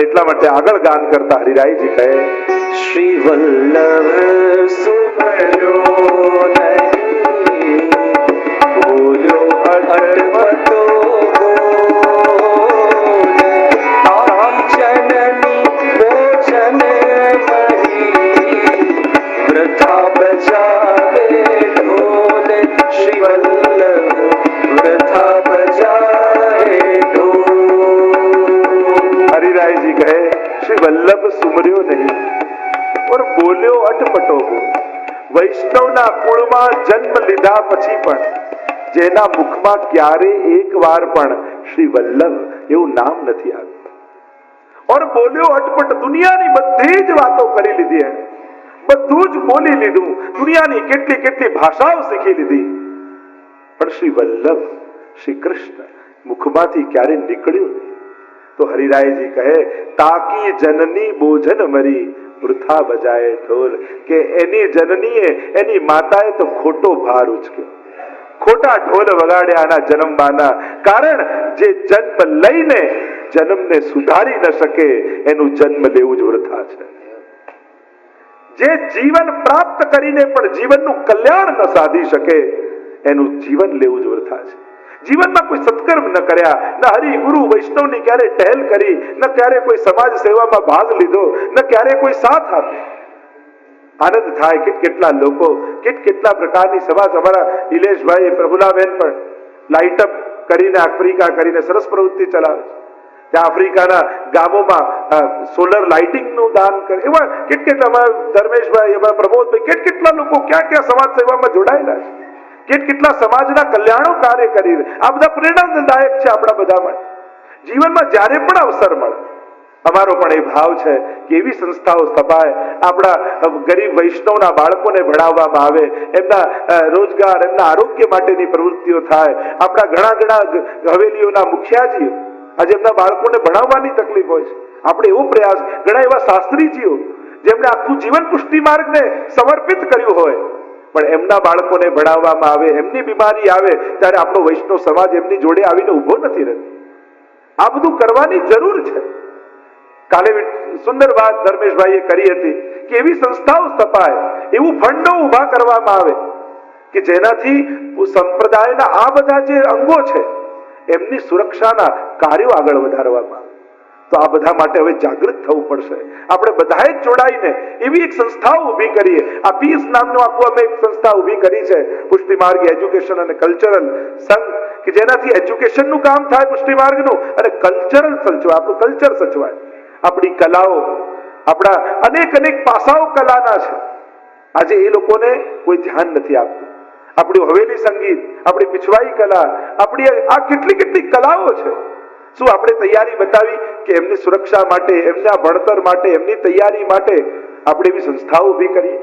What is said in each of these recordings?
અને એટલા માટે આગળ ગાન કરતા હરિરાયજી કહે શ્રી વલ્લભ વૈષ્ણવના કુળમાં જન્મ લીધા પછી પણ જેના મુખમાં ક્યારે એક વાર પણ શ્રી વલ્લભ એવું નામ નથી આવ્યું और બોલ્યો અટપટ દુનિયાની બધી જ વાતો કરી લીધી એણે બધું જ બોલી લીધું દુનિયાની કેટલી કેટલી ભાષાઓ શીખી લીધી પણ શ્રી વલ્લભ શ્રી કૃષ્ણ મુખમાંથી ક્યારે નીકળ્યું નહીં તો હરિરાયજી કહે તાકી જનની બોજન મરી વૃથા બજાય ઢોલ કે એની જનનીએ, એની માતાએ તો ખોટો ભાર ઉચક્યો. ખોટા ઢોલ વગાડ્યા જન્મવાના કારણ જે જન્મ લઈને જન્મને સુધારી ન શકે, એનું જન્મ લેવું જ વૃથા છે. જે જીવન પ્રાપ્ત કરીને પણ જીવનનું કલ્યાણ ન સાધી શકે, એનું જીવન લેવું જ વૃથા છે. જીવનમાં કોઈ સત્કર્મ ન કર્યા, ન હરિ ગુરુ વૈષ્ણવની ક્યારે ટહેલ કરી, ન ક્યારે કોઈ સમાજ સેવામાં ભાગ લીધો, ન ક્યારે કોઈ સાથ આપ્યો. આનંદ થાય કે કેટલા લોકો કેટ કેટલા પ્રકારની સમાજ અમારા નિલેશભાઈ, પ્રભુલાબેન પણ લાઇટ અપ કરીને, આફ્રિકા કરીને સરસ પ્રવૃત્તિ ચલાવે છે. ત્યાં આફ્રિકાના ગામોમાં સોલર લાઇટિંગનું દાન કરે. એવા કેટ કેટલા અમારા ધર્મેશભાઈ, અમારા પ્રમોદભાઈ કેટ કેટલા લોકો ક્યાં ક્યાં સમાજ સેવામાં જોડાયેલા છે. કેટ કેટલા સમાજના કલ્યાણો કાર્ય કરી આ બધા પ્રેરણાદાયક છે આપણા બધા માટે. જીવનમાં જ્યારે પણ અવસર મળે, અમારો પણ એ ભાવ છે કે એવી સંસ્થાઓ સ્થપાય, આપણા ગરીબ વૈષ્ણવના બાળકોને ભણાવવામાં આવે, એમના રોજગાર, એમના આરોગ્ય માટેની પ્રવૃત્તિઓ થાય. આપણા ઘણા ઘણા હવેલીઓના મુખિયાજીઓ, આજે એમના બાળકોને ભણાવવાની તકલીફ હોય છે. આપણે એવો પ્રયાસ, ઘણા એવા શાસ્ત્રીજીઓ, જેમણે આખું જીવન પુષ્ટિ માર્ગને સમર્પિત કર્યું હોય પણ એમના બાળકોને ભણાવવામાં આવે, એમની બીમારી આવે, ત્યારે આપણો વૈષ્ણવ સમાજ એમની જોડે આવીને ઊભો નથી રહેતો. આ બધું કરવાની જરૂર છે. કાલે સુંદર વાત ધર્મેશભાઈએ કરી હતી કે એવી સંસ્થાઓ સ્થપાય, એવું ફંડો ઊભા કરવામાં આવે, કે જેનાથી સંપ્રદાયના આ બધા જે અંગો છે, એમની સુરક્ષાના કાર્યો આગળ વધારવામાં આવે. તો આ બધા માટે હવે જાગૃત થવું પડશે. આપણે બધાએ જોડાઈને એવી એક સંસ્થાઓ ઊભી કરીએ. આ પીસ નામનું આખું અમે એક સંસ્થા ઊભી કરી છે, પુષ્ટિ માર્ગ, એજ્યુકેશન અને કલ્ચરલ સંઘ, કે જેનાથી એજ્યુકેશનનું કામ થાય પુષ્ટિ માર્ગનું અને કલ્ચરલ સચવાય, આપણું કલ્ચર સચવાય. આપણી કલાઓ, આપણા અનેક અનેક પાસાઓ કલાના છે. આજે એ લોકોને કોઈ ધ્યાન નથી આપતું. આપણી હવેલી સંગીત, આપણી પીછવાઈ કલા, આપણી આ કેટલી કેટલી કલાઓ છે. શું આપણે તૈયારી બતાવી કે એમની સુરક્ષા માટે, એમના ભણતર માટે, એમની તૈયારી માટે આપણે એવી સંસ્થાઓ ઊભી કરીએ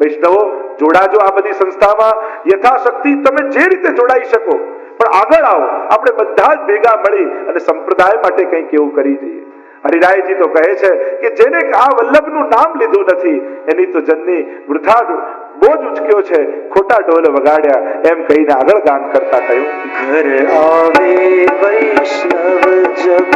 વૈષ્ણવો, જોડાજો આ બધી સંસ્થામાં. યથાશક્તિ તમે જે રીતે જોડાઈ શકો, પણ આગળ આવો. આપણે બધા જ ભેગા મળી અને સંપ્રદાય માટે કંઈક એવું કરી જઈએ. હરિરાયજી તો કહે છે કે જેને આ વલ્લભનું નામ લીધું નથી, એની તો જનની વૃથા બોજ ઉચક્યો છે. ખોટા ઢોલ વગાડ્યા. એમ કહીને આગળ ગાન કરતા કહ્યું ઘરે આવે વૈષ્ણવ જબ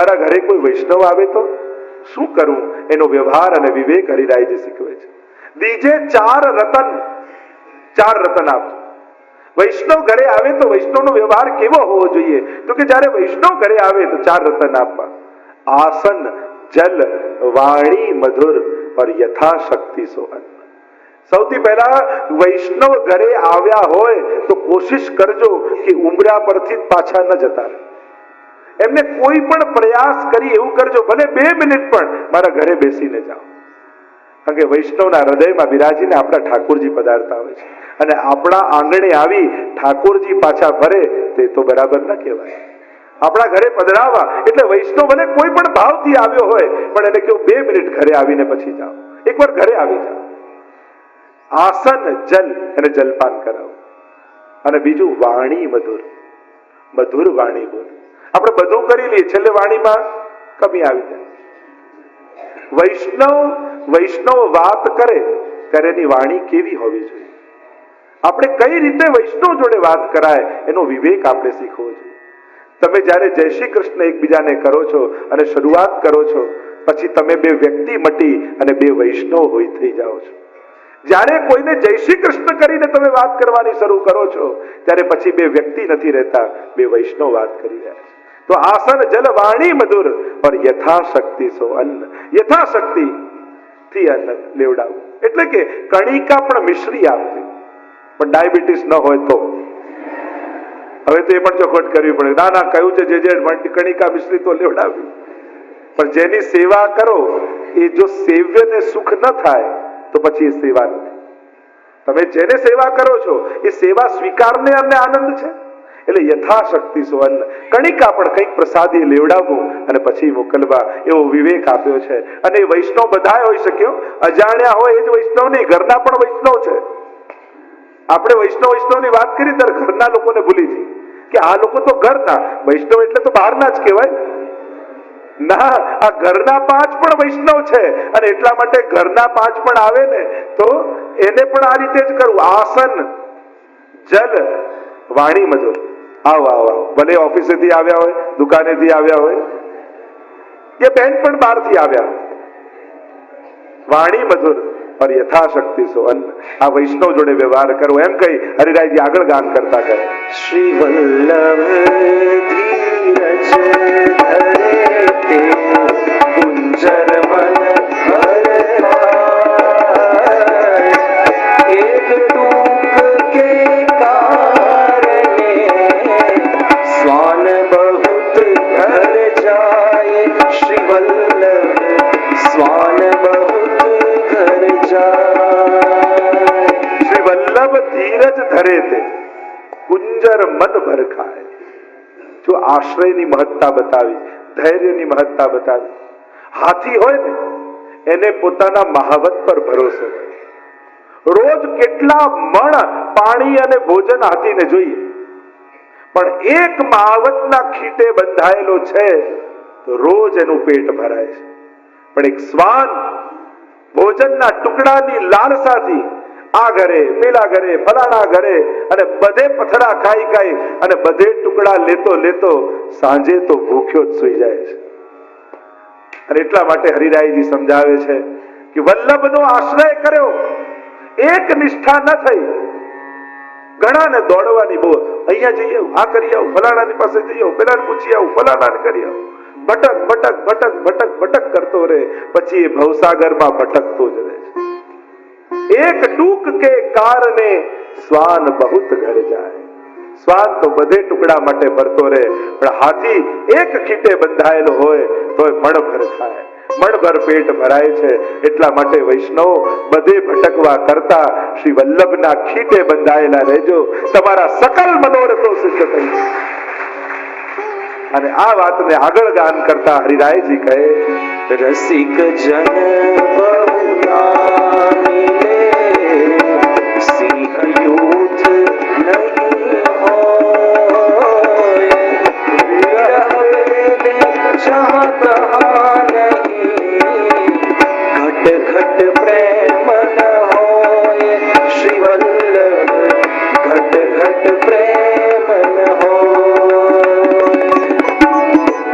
તમારા ઘરે કોઈ વૈષ્ણવ આવે તો? શું કરું? એનો વ્યવહાર અને વિવેક હરિરાયજી શીખવે છે. દીજે ચાર રતન ચાર રતન આપજો. વૈષ્ણવ ઘરે આવે તો વૈષ્ણવનો વ્યવહાર કેવો હોવો જોઈએ? તો કે જ્યારે વૈષ્ણવ ઘરે આવે તો ચાર રતન આપવા. આસન, જલ, વાણી, મધુર પર યથાશક્તિ સોહન. સૌથી પહેલા વૈષ્ણવ ઘરે આવ્યા હોય તો કોશિશ કરજો કે ઉમરા પરથી પાછા ન જતા રહે. એમને કોઈ પણ પ્રયાસ કરી એવું કરજો, ભલે બે મિનિટ પણ મારા ઘરે બેસીને જાઓ. કારણ કે વૈષ્ણવના હૃદયમાં બિરાજીને આપણા ઠાકોરજી પધારતા હોય છે. અને આપણા આંગણે આવી ઠાકોરજી પાછા ફરે, તે તો બરાબર ન કહેવાય. આપણા ઘરે પધરાવવા એટલે વૈષ્ણવ ભલે કોઈ પણ ભાવથી આવ્યો હોય, પણ એને કેવું બે મિનિટ ઘરે આવીને પછી જાઓ. એકવાર ઘરે આવી જાઓ. આસન, જલ, એને જલપાન કરાવો. અને બીજું વાણી મધુર. મધુર વાણી બોલ. આપણે બધું કરી લઈએ, છેલ્લે વાણીમાં કમી આવી જાય. વૈષ્ણવ વૈષ્ણવ વાત કરે, ત્યારે એની વાણી કેવી હોવી જોઈએ? આપણે કઈ રીતે વૈષ્ણવ જોડે વાત કરાય, એનો વિવેક આપણે શીખવો જોઈએ. તમે જ્યારે જય શ્રી કૃષ્ણ એકબીજાને કરો છો અને શરૂઆત કરો છો, પછી તમે બે વ્યક્તિ મટી અને બે વૈષ્ણવ હોય થઈ જાઓ છો. જ્યારે કોઈને જય શ્રી કૃષ્ણ કરીને તમે વાત કરવાની શરૂ કરો છો, ત્યારે પછી બે વ્યક્તિ નથી રહેતા, બે વૈષ્ણવ વાત કરી રહ્યા છે. તો આસન જલ વાણી મધુર, પણ યથાશક્તિ સો અન્ન. યથાશક્તિ થી અન્ન લેવડાવું. એટલે કે કણિકા પણ મિશ્રી આપવી. પણ ડાયાબિટીસ ન હોય તો. હવે તો એ પણ ચોખવટ કરવી પડે. ના ના કયું છે જે જે કણિકા મિશ્રી તો લેવડાવી. પણ જેની સેવા કરો, એ જો સેવ્યને સુખ ન થાય, તો પછી એ સેવા નથી. તમે જેને સેવા કરો છો, એ સેવા સ્વીકારને અને આનંદ છે. એટલે યથાશક્તિ સુવર્ણ. કણિકા પણ કંઈક પ્રસાદી લેવડાવવું અને પછી મોકલવા એવો વિવેક આપ્યો છે. અને વૈષ્ણવ બધાય હોઈ શક્યો અજાણ્યા હોય એ જ વૈષ્ણવ નહીં ઘરના પણ વૈષ્ણવ છે. આપણે વૈષ્ણવ વૈષ્ણવની વાત કરી ત્યારે ઘરના લોકોને ભૂલી જઈએ. કે આ લોકો તો ઘરના. વૈષ્ણવ એટલે તો બહારના જ કહેવાય. ના, આ ઘરના પાંચ પણ વૈષ્ણવ છે. અને એટલા માટે ઘરના પાંચ પણ આવે ને, તો એને પણ આ રીતે જ કરવું. આસન, જલ, વાણી મધુર. આવો આવો ભલે આવ્યા હોય, દુકાનેથી આવ્યા હોય. એ બેન પણ બહારથી આવ્યા. વાણી મધુર और યથાશક્તિ સો આ વૈષ્ણવ જોડે વ્યવહાર કરો. એમ કહી હરિરાયજી આગળ ગાન કરતા કરે શ્રી વલ્લભ ધીરજ ધરે આશ્રયની મહત્તા બતાવી, ધૈર્યની મહત્તા બતાવી. હાથી હોય ને, એને પોતાના મહાવત પર ભરોસો રોજ કેટલા મણ પાણી અને ભોજન હાથીને જોઈએ. પણ એક મહાવતના ખીટે બંધાયેલો છે, તો રોજ એનું પેટ ભરાય છે. પણ એક શ્વાન ભોજનના ટુકડાની લાલસાથી આ ઘરે, પેલા ઘરે, ફલાણા ઘરે અને બધે પથરા ખાઈ ખાઈ અને બધે ટુકડા લેતો લેતો સાંજે તો ભૂખ્યો જ સુઈ જાય છે. અને એટલા માટે હરિરાયજી સમજાવે છે કે વલ્લભનો આશ્રય કર્યો, એક નિષ્ઠા ન થઈ. ઘણાને દોડવાની બહુ અહીંયા જઈ આવું, આ કરી આવું, ફલાણાની પાસે જઈ આવું, પેલાને પૂછી આવું, ફલાણાને કરી આવું. ભટક ભટક ભટક ભટક ભટક કરતો રહે, પછી એ ભવસાગરમાં ભટકતો જ રહે. એક ટૂક કે કારણે સ્વાન બહુત ઘર જાય શ્વાન તો બધે ટુકડા માટે ફરતો રહે પણ હાથી એક ખીટે બંધાયેલો હોય તોય મણભર થાય મણભર પેટ ભરાય છે એટલા માટે વૈષ્ણવ બધે ભટકવા કરતા શ્રી વલ્લભના ખીટે બંધાયેલા રહેજો, તમારા સકલ મનોરથો સિદ્ધ થઈ અને આ વાતને આગળ ગાન કરતા હરિરાયજી કહે, રસિક જન બહુના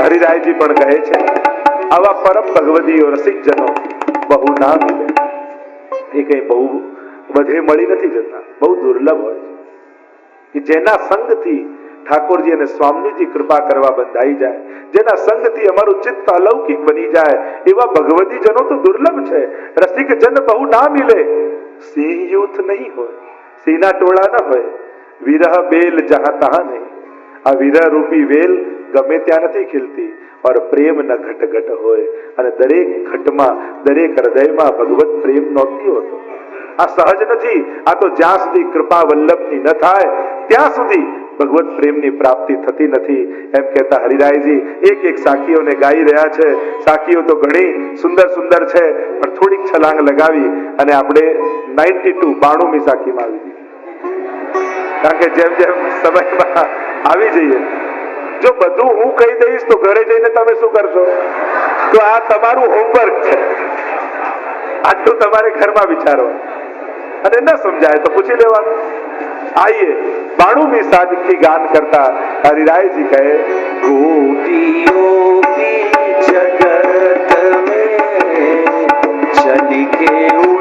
હરિરાયજી પણ કહે છે, આવા પરમ ભગવદીઓ રસિક જનો બહુ ના મળે એ કઈ બહુ બધે મળી નથી જતા, બહુ દુર્લભ હોય છે. કે જેના સંગથી ઠાકોરજી અને સ્વામીજી કૃપા કરવા બંધાઈ જાય, જેના સંગથી અમારું ચિત્ત અલૌકિક બની જાય, એવા ભગવતી જનો તો દુર્લભ છે. રસિક જન બહુ ના મિલે. સિંહ યુથ નહીં હોય, સિંહના ટોળા ન હોય વિરહ બેલ જહા તહા નહીં આ વિરહ રૂપી વેલ ગમે ત્યાં નથી ખીલતી ઓર પ્રેમ ન ઘટ ઘટ હોય. અને દરેક ઘટમાં, દરેક હૃદયમાં ભગવત પ્રેમ નહોતી હોતો. આ સહજ નથી, આ તો જ્યાં સુધી કૃપા વલ્લભની ન થાય, ત્યાં સુધી ભગવત પ્રેમની પ્રાપ્તિ થતી નથી. એમ કહેતા હરિરાયજી, એક એક સાખીઓને ગાઈ રહ્યા છે. સાખીઓ તો ઘણી સુંદર સુંદર છે, પણ થોડીક છલાંગ લગાવી અને આપણે નાઇન્ટી ટુ બાણુમી સાખીમાં આવી. કારણ કે જેમ જેમ સમયમાં આવી જઈએ જો બધું હું કહી દઈશ તો ઘરે જઈને તમે શું કરશો તો આ તમારું હોમવર્ક છે આટલું તમારે ઘરમાં વિચારો અને ન સમજાય તો પૂછી લેવાનું આઈએ બાણુમી સાદકી ગાન કરતા હરિરાયજી કહે गोपियों की जगत में चल के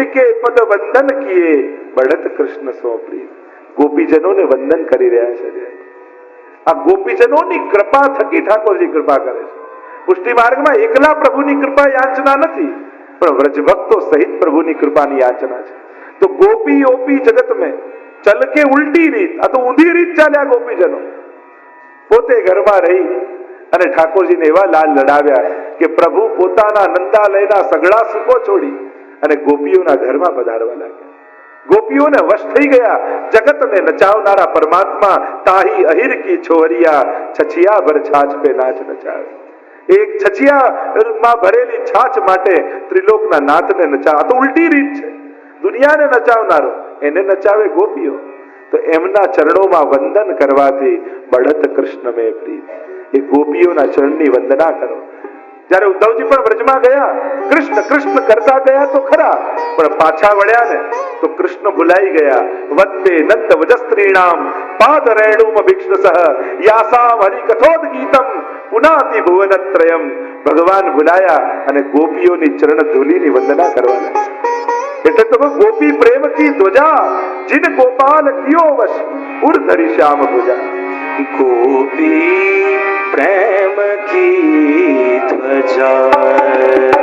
तिनके પદ વંદન કિએ બળત કૃષ્ણ સોપરી ગોપીજનોને વંદન કરી રહ્યા છે આ ગોપીજનોની કૃપા થકી ઠાકોરજી કૃપા કરે છે પુષ્ટિ માર્ગમાં એકલા પ્રભુની કૃપા યાચના નથી પણ વ્રજભક્તો સહિત પ્રભુની કૃપાની યાચના છે તો ગોપી ઓપી જગત મેં ચલ કે ઉલટી રીત આ તો ઊંધી રીત ચાલ્યા ગોપીજનો પોતે ઘરમાં રહી અને ઠાકોરજીને એવા લાલ લડાવ્યા કે પ્રભુ પોતાના નંદાલયના સગળા સુખો છોડી અને ગોપીઓના ઘરમાં પધારવા લાગ્યા. ગોપીઓને વશ થઈ ગયા. જગતને નચાવનારા પરમાત્મા તાહી અહિર કી છોહરિયા છછિયા ભર છાછ પે નાચ નચાવે. એક છછિયા ભરેલી છાછ માટે ત્રિલોકના નાથને નચાવ તો ઉલટી રીત છે. દુનિયાને નચાવનારો, એને નચાવે ગોપીઓ. તો એમના ચરણોમાં વંદન કરવાથી બળત કૃષ્ણ મેં પ્રીત. એ ગોપીઓના ચરણની વંદના કરો. જ્યારે ઉદ્ધવજી પણ વ્રજમાં ગયા, કૃષ્ણ કૃષ્ણ કરતા ગયા તો ખરા, પણ પાછા વળ્યા ને તો કૃષ્ણ ભૂલાઈ ગયા. વત્તે નંદ વજસ્ત્રીણામ પાદ રેણુમ સહ યાસામ હરિ કથોદ ગીતમ પુનાતિ ભુવનત્રયમ ભગવાન ભૂલાયા અને ગોપીઓની ચરણ ધૂલીની વંદના કરવા એટલે તો ગોપી પ્રેમ કી ધ્વજા, જીન ગોપાલ કિયો વશ ઉર્ધરી શ્યામ ભુજા. ગોપી પ્રેમથી ધ્વજા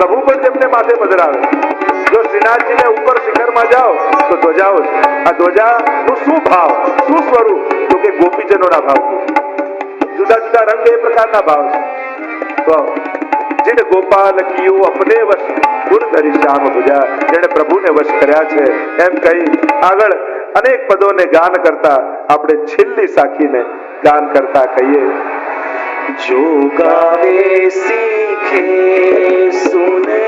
પ્રભુ પણ તેમને માથે પધરાવે જો શ્રીનાથજીને ઉપર શિખરમાં જાઓ, તો ધ્વજાઓ આ ધ્વજાનું શું ભાવ, શું સ્વરૂપ? તો કે ગોપીજનોના ભાવ. જુદા જુદા રંગ એ પ્રકારના ભાવ છે. જેને ગોપાલ કિયું અપને વશ ગુણ ધરી શ્યામ ભુજા જેને પ્રભુને વશ કર્યા છે. એમ કહી આગળ અનેક પદોને ગાન કરતા આપણે છેલ્લી સાખીને ગાન કરતા કહીએ. જો ગાવે સી છે સુને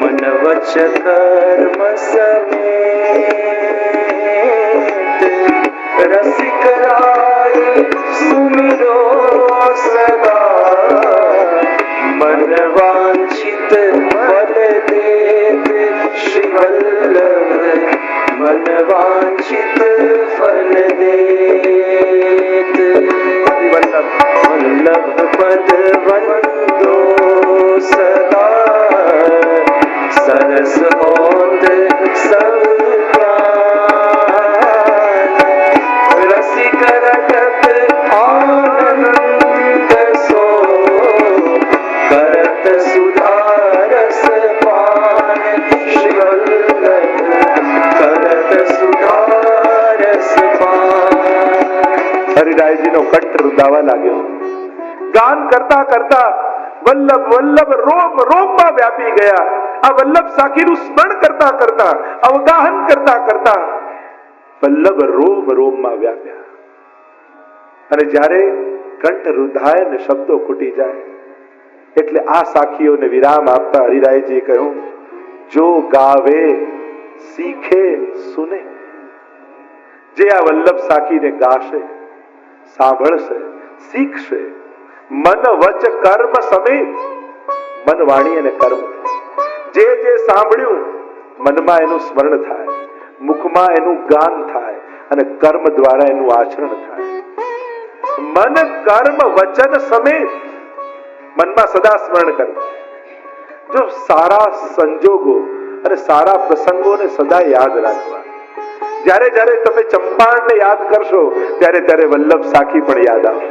મન વચ કર્મ સમે રસી હરિરાયજીનો કંઠ રૂદાવા લાગ્યો. ગાન કરતા કરતા વલ્લભ વલ્લભ રોમ, રોમમાં વ્યાપી ગયા. આ વલ્લભ સાખીનું સ્મરણ કરતા કરતા, અવગાહન કરતા કરતા વલ્લભ રોમ, રોમમાં વ્યાપ્યા. અને જ્યારે કંઠ રુધાય ને શબ્દો ખૂટી જાય, એટલે આ સાખીઓને વિરામ આપતા હરિરાયજી કહ્યું, જો ગાવે, શીખે, સુને. જે આ વલ્લભ સાખીને ગાશે સાંભળશે, શીખશે. મન વચ કર્મ સમેત. મન વાણી અને કર્મ. જે જે સાંભળ્યું, મનમાં એનું સ્મરણ થાય, મુખમાં એનું ગાન થાય અને કર્મ દ્વારા એનું આચરણ થાય. મન કર્મ વચન સમેત. મનમાં સદા સ્મરણ કરવું જો સારા સંજોગો અને સારા પ્રસંગોને સદા યાદ રાખવા. જ્યારે જ્યારે તમે ચંપાણને યાદ કરશો, ત્યારે ત્યારે વલ્લભ સાખી પણ યાદ આવશે.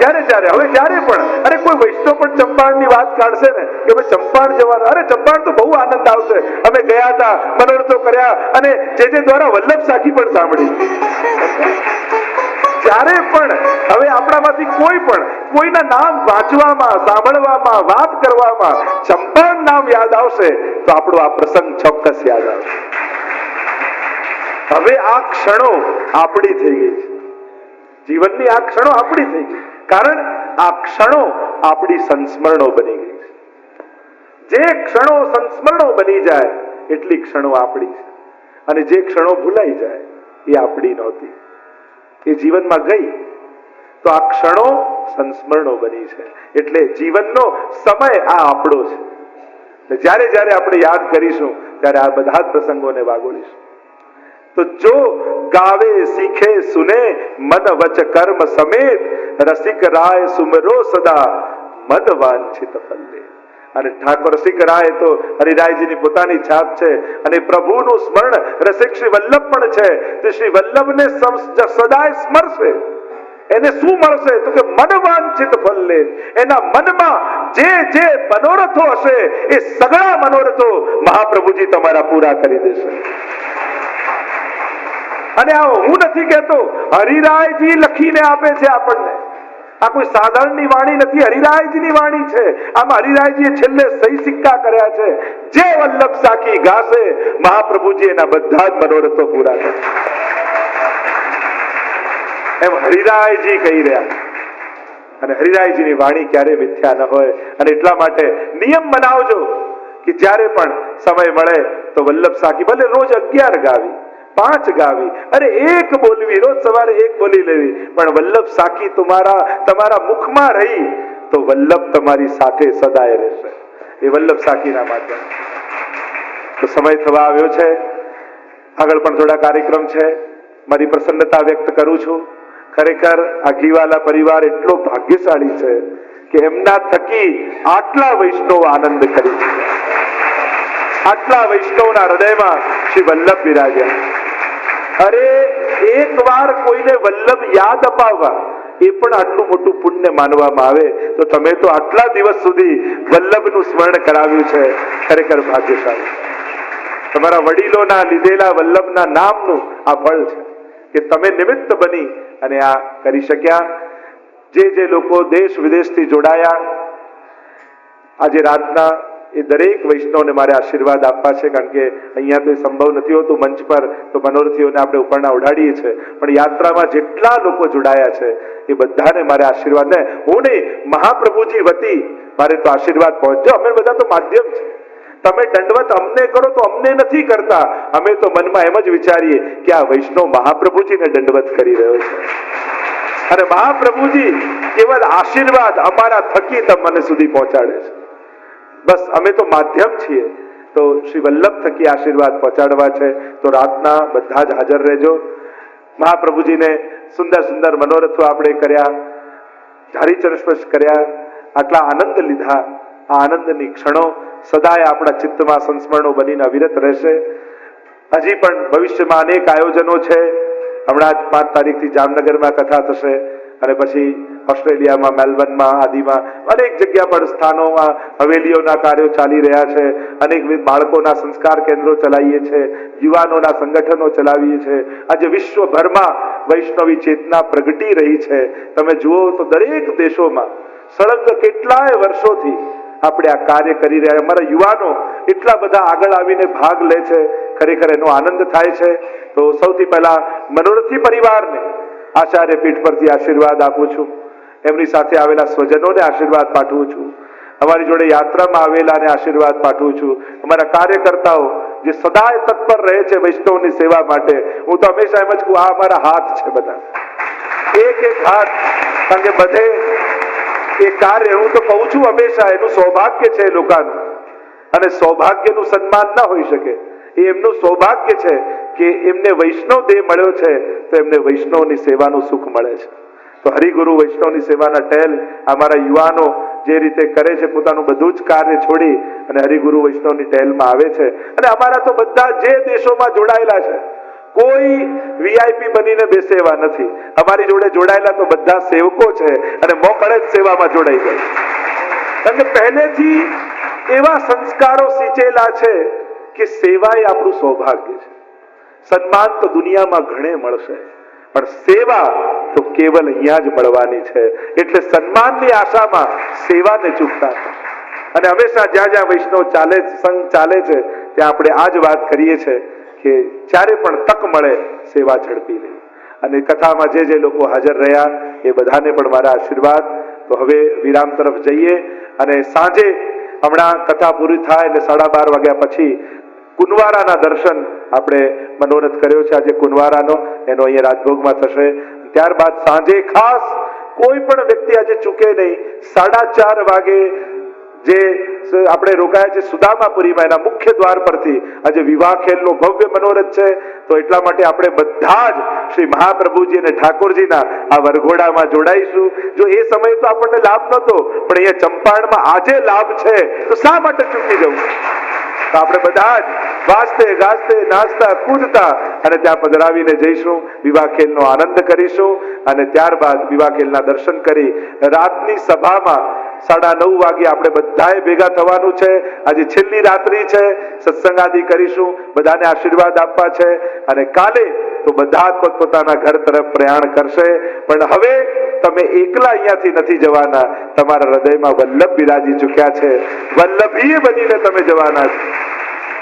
જ્યારે જ્યારે, હવે જ્યારે પણ, અરે કોઈ વૈષ્ણવ પણ ચંપાણની વાત કાઢશે ને, કે ભાઈ ચંપાણ જવાનું અરે ચંપાણ તો બહુ આનંદ આવશે. અમે ગયા હતા મનોરથો કર્યા, અને જે જે દ્વારા વલ્લભ સાખી પણ સાંભળી. જ્યારે પણ હવે આપણામાંથી કોઈ પણ કોઈના નામ વાંચવામાં, સાંભળવામાં, વાત કરવામાં ચંપાન નામ યાદ આવશે, તો આપણો આ પ્રસંગ ચોક્કસ યાદ આવશે. હવે આ ક્ષણો આપણી થઈ ગઈ છે. જીવનની આ ક્ષણો આપણી થઈ ગઈ કારણ આ ક્ષણો આપણી સંસ્મરણો બની ગઈ છે. જે ક્ષણો સંસ્મરણો બની જાય, એટલી ક્ષણો આપણી છે. અને જે ક્ષણો ભૂલાઈ જાય, એ આપણી નહોતી. એ જીવનમાં ગઈ, તો આ ક્ષણો સંસ્મરણો બની છે. એટલે જીવનનો સમય આ આપણો છે. જ્યારે જ્યારે આપણે યાદ કરીશું, ત્યારે આ બધા જ પ્રસંગોને વાગોળીશું. તો જો ગાવે, શીખે, સુને, મન વચ કર્મ સમેત, રસિક રાય સુમરો સદા મન વાંછિત ફલે. અને ઠાકોર રસિક રાય તો હરિરાયજીની પોતાની છાપ છે અને પ્રભુનું સ્મરણ રસિક શ્રી વલ્લભ પણ છે. તે શ્રી વલ્લભને સદાય સ્મરશે. એને શું મળશે? તો કે મન વાંછિત ફલ લે. એના મનમાં જે જે મનોરથો હશે, એ સગળા મનોરથો મહાપ્રભુજી તમારા પૂરા કરી દેશે. અને આ હું નથી કહેતો, હરિરાયજી લખીને આપે છે આપણને. આ કોઈ સાધારણની વાણી નથી, હરિરાયજીની વાણી છે. આમાં હરિરાયજીએ છેલ્લે સહી સિક્કા કર્યા છે. જે વલ્લભ સાખી ગાશે, મહાપ્રભુજી એના બધા જ મનોરથો પૂરા કરશે એમ હરિરાયજી કહી રહ્યા અને હરિરાયજીની વાણી ક્યારે મિથ્યા ન હોય. અને એટલા માટે નિયમ બનાવજો કે જ્યારે પણ સમય મળે તો વલ્લભ સાખી ભલે રોજ અગિયાર ગાવી પાંચ ગાવી. અરે એક બોલવી, રોજ સવારે એક બોલી લેવી. પણ વલ્લભ સાકી તમારા તમારા મુખમાં રહી, તો વલ્લભ તમારી સાથે સદાય રહેશે. એ વલ્લભ સાકીના માધ્યમ. તો સમય થવા આવ્યો છે. આગળ પણ થોડા કાર્યક્રમ છે. મારી પ્રસન્નતા વ્યક્ત કરું છું. ખરેખર આ ઘીવાલા પરિવાર એટલો ભાગ્યશાળી છે કે એમના થકી આટલા વૈષ્ણવ આનંદ કરી છે આટલા વૈષ્ણવના હૃદયમાં શ્રી વલ્લભ બિરાજ્યા. અરે, એક વાર કોઈને વલ્લભ યાદ અપાવવા, એ પણ આટલું મોટું પુણ્ય માનવામાં આવે, તો તમે તો આટલા દિવસ સુધી વલ્લભનું સ્મરણ કરાવ્યું છે, ખરેખર ભાગ્યશાળી. તમારા વડીલોના લીધેલા વલ્લભના નામનું આ ફળ છે, કે તમે નિમિત્ત બની અને આ કરી શક્યા. જે જે લોકો દેશ વિદેશથી જોડાયા, આજે રાતના એ દરેક વૈષ્ણવને મારે આશીર્વાદ આપવા છે, કારણ કે અહીંયા તો સંભવ નથી હોતું મંચ પર, તો મનોરથીઓને આપણે ઉપરના ઉડાડીએ છીએ પણ યાત્રામાં જેટલા લોકો જોડાયા છે, એ બધાને મારે આશીર્વાદ ને હું નહીં, મહાપ્રભુજી વતી મારે તો આશીર્વાદ પહોંચજો અમે બધા તો માધ્યમ છે. તમે દંડવત અમને કરો તો અમને નથી કરતા. અમે તો મનમાં એમ જ વિચારીએ કે આ વૈષ્ણવ મહાપ્રભુજીને દંડવત કરી રહ્યો છે. અને મહાપ્રભુજી કેવલ આશીર્વાદ અમારા થકી તમને સુધી પહોંચાડે છે. બસ અમે તો માધ્યમ છીએ. તો શ્રી વલ્લભ થકી આશીર્વાદ પહોંચાડવા છે. તો રાતના બધા જ હાજર રહેજો. મહાપ્રભુજીને સુંદર સુંદર મનોરથો આપણે કર્યા. ધારીચર સ્પર્શ કર્યા. આટલા આનંદ લીધા. આ આનંદની ક્ષણો સદાય આપણા ચિત્તમાં સંસ્મરણો બનીને અવિરત રહેશે. હજી પણ ભવિષ્યમાં અનેક આયોજનો છે. હમણાં જ પાંચ તારીખથી જામનગરમાં કથા થશે અને પછી ઓસ્ટ્રેલિયામાં, મેલબર્નમાં, આદિમાં, અનેક જગ્યા પર સ્થાનોમાં હવેલીઓના કાર્યો ચાલી રહ્યા છે. અનેકવિધ બાળકોના સંસ્કાર કેન્દ્રો ચલાવીએ છીએ યુવાનોના સંગઠનો ચલાવીએ છીએ આજે વિશ્વભરમાં વૈષ્ણવી ચેતના પ્રગટી રહી છે. તમે જુઓ તો દરેક દેશોમાં સળંગ કેટલાય વર્ષોથી આપણે આ કાર્ય કરી રહ્યા અમારા યુવાનો એટલા બધા આગળ આવીને ભાગ લે છે. ખરેખર એનો આનંદ થાય છે. તો સૌથી પહેલા મનોરથી પરિવારને આચાર્ય પીઠ પરથી આશીર્વાદ આપું છું. એમની સાથે આવેલા સ્વજનોને આશીર્વાદ પાઠવું છું. અમારી જોડે યાત્રામાં આવેલાને આશીર્વાદ પાઠવું છું. અમારા કાર્યકર્તાઓ જે સદાય તત્પર રહે છે વૈષ્ણવની સેવા માટે, હું તો હંમેશા એમ જ કહું, આ અમારા હાથ છે બધા. એક એક હાથ, કારણ કે બધે એ કાર્ય, હું તો કહું છું હંમેશા, એનું સૌભાગ્ય છે એ લોકોનું. અને સૌભાગ્યનું સન્માન ના હોઈ શકે. એ એમનું સૌભાગ્ય છે કે એમને વૈષ્ણવ દેહ મળ્યો છે, તો એમને વૈષ્ણવની સેવાનું સુખ મળે છે. તો હરિગુરુ વૈષ્ણવની સેવાના ટેલ અમારા યુવાનો જે રીતે કરે છે, પોતાનું બધું જ કાર્ય છોડી અને હરિગુરુ વૈષ્ણવની ટેલમાં આવે છે. અને અમારા તો બધા જે દેશોમાં જોડાયેલા છે, કોઈ વીઆઈપી બનીને બેસે એવા નથી. અમારી જોડે જોડાયેલા તો બધા સેવકો છે અને મોકળે જ સેવામાં જોડાઈ જાય કારણ કે પહેલેથી એવા સંસ્કારો સિંચેલા છે કે સેવા એ આપણું સૌભાગ્ય છે. સન્માન તો દુનિયામાં ઘણે મળશે. પણ સેવા તો કેવલ અહીંયા જ મળવાની છે. એટલે સન્માનની આશામાં સેવાને ચૂકતા અને હંમેશા જ્યાં જ્યાં વૈષ્ણવ ચાલે સંઘ ચાલે છે, ત્યાં આપણે આ જ વાત કરીએ છીએ કે જ્યારે પણ તક મળે સેવા ઝડપી લે. અને કથામાં જે જે લોકો હાજર રહ્યા, એ બધાને પણ મારા આશીર્વાદ. તો હવે વિરામ તરફ જઈએ અને સાંજે હમણાં કથા પૂરી થાય એટલે સાડા બાર વાગ્યા પછી કુનવારાના દર્શન આપણે મનોરથ કર્યો છે. આજે કુંવારાનો એનો અહીંયા રાજભોગમાં થશે. ત્યારબાદ સાંજે ખાસ કોઈ પણ વ્યક્તિ આજે ચૂકે નહીં. સાડા ચાર વાગે જે આપણે રોકાયા છે સુદામાપુરીમાં, એના મુખ્ય દ્વાર પરથી આજે વિવાહ ખેલનો ભવ્ય મનોરથ છે. તો એટલા માટે આપણે બધા જ શ્રી મહાપ્રભુજી અને ઠાકોરજીના આ વરઘોડામાં જોડાઈશું. જો એ સમયે તો આપણને લાભ નહોતો, પણ અહીંયા ચંપારણમાં આજે લાભ છે. તો શા માટે ચૂકી જવું? તો આપણે બધા જ વાજતે ગાજતે નાસ્તા, કૂદતા અને ત્યાં પધરાવીને જઈશું, વિવાહ આનંદ કરીશું અને ત્યારબાદ વિવાહ દર્શન કરી રાતની સભામાં સાડા નવ વાગે આપણે બધાએ ભેગા થવાનું છે. આજે છેલ્લી રાત્રિ છે. સત્સંગ આદિ કરીશું. બધાને આશીર્વાદ આપવા છે. અને કાલે તો બધા પોતપોતાના ઘર તરફ પ્રયાણ કરશે. પણ હવે તમે એકલા અહીંયાથી નથી જવાના. તમારા હૃદયમાં વલ્લભ બિરાજી ચૂક્યા છે. વલ્લભ બનીને તમે જવાના છો.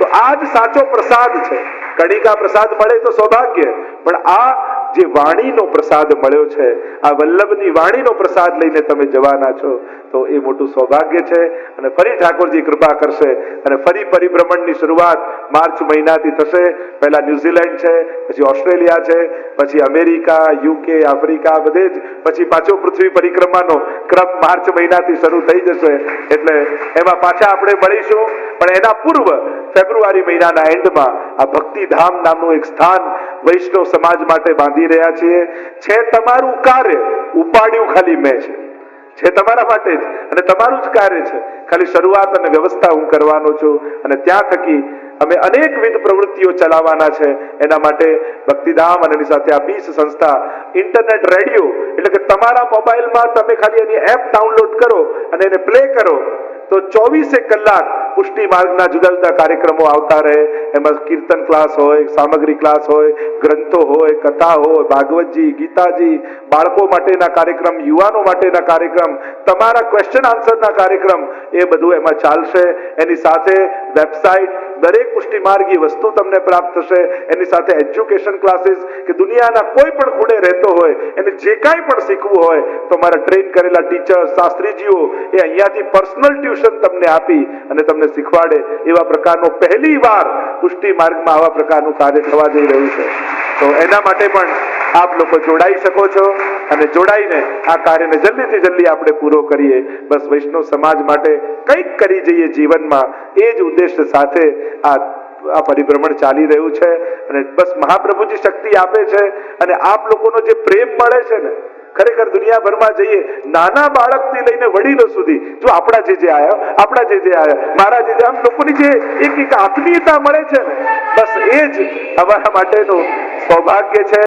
તો આ જ સાચો પ્રસાદ છે. કણિકા પ્રસાદ મળે તો સૌભાગ્ય. પણ આ જે વાણીનો પ્રસાદ મળ્યો છે, આ વલ્લભની વાણીનો પ્રસાદ લઈને તમે જવાના છો, તો એ મોટું સૌભાગ્ય છે. અને ફરી ઠાકોરજી કૃપા કરશે અને ફરી પરિભ્રમણની શરૂઆત માર્ચ મહિનાથી થશે. પહેલા ન્યુઝીલેન્ડ છે, પછી ઓસ્ટ્રેલિયા છે, પછી અમેરિકા, યુકે, આફ્રિકા, બધે જ. પછી પાછો પૃથ્વી પરિક્રમાનો ક્રમ માર્ચ મહિનાથી શરૂ થઈ જશે. એટલે એમાં પાછા આપણે મળીશું. પણ એના પૂર્વ ફેબ્રુઆરી મહિનાના એન્ડમાં આ ભક્તિધામ નામનું એક સ્થાન વૈષ્ણવ સમાજ માટે બાંધી રહ્યા છીએ. છે તમારું કાર્ય ઉપાડ્યું ખાલી મેં છે. છે તમારા માટે જ. અને તમારું જ કાર્ય છે. ખાલી શરૂઆત અને વ્યવસ્થા હું કરવાનો છું. અને ત્યાં થકી અમે અનેકવિધ પ્રવૃત્તિઓ ચલાવવાના છે. એના માટે ભક્તિધામ અને એની સાથે આ બીસ સંસ્થા, ઇન્ટરનેટ રેડિયો, એટલે કે તમારા મોબાઈલમાં તમે ખાલી એની એપ ડાઉનલોડ કરો અને એને પ્લે કરો, તો ચોવીસે કલાક પુષ્ટિ માર્ગના જુદા જુદા કાર્યક્રમો આવતા રહે. એમાં કીર્તન ક્લાસ હોય, સામગ્રી ક્લાસ હોય, ગ્રંથો હોય, કથા હોય, ભાગવતજી, ગીતાજી, બાળકો માટેના કાર્યક્રમ, યુવાનો માટેના કાર્યક્રમ, તમારા ક્વેશ્ચન આન્સરના કાર્યક્રમ, એ બધું એમાં ચાલશે. એની સાથે વેબસાઇટ દરેક પુષ્ટિ માર્ગી વસ્તુ તમને પ્રાપ્ત થશે. એની સાથે એજ્યુકેશન ક્લાસીસ કે દુનિયાના કોઈ પણ ખૂણે રહેતો હોય, એને જે કાંઈ પણ શીખવું હોય તો મારા ટ્રેન કરેલા ટીચર શાસ્ત્રીજીઓ, એ અહીંયાથી પર્સનલ ટ્યુશન તમને આપી અને તમને શીખવાડે એવા પ્રકારનો પહેલી વાર પુષ્ટિ માર્ગમાં આવા પ્રકારનું કાર્ય થવા જઈ રહ્યું છે. તો એના માટે પણ આપ લોકો જોડાઈ શકો છો અને જોડાઈને આ કાર્યને જલ્દીથી જલ્દી આપણે પૂરો કરીએ. બસ વૈષ્ણવ સમાજ માટે કંઈક કરી જઈએ જીવનમાં. એ જ ઉદ્દેશ સાથે આ આ પરિભ્રમણ ચાલી રહ્યું છે અને બસ મહાપ્રભુજી શક્તિ આપે છે અને આપ લોકોનો જે પ્રેમ મળે છે ને ખરેખર દુનિયાભરમાં જઈએ, નાના બાળકથી લઈને વડીલો સુધી, જો આપણા જે જે આયા, આપણા જે જે આયા, મારા જે આમ લોકોની જે એક એક આત્મીયતા મળે છે ને, બસ એ જ અમારા માટેનું સૌભાગ્ય છે.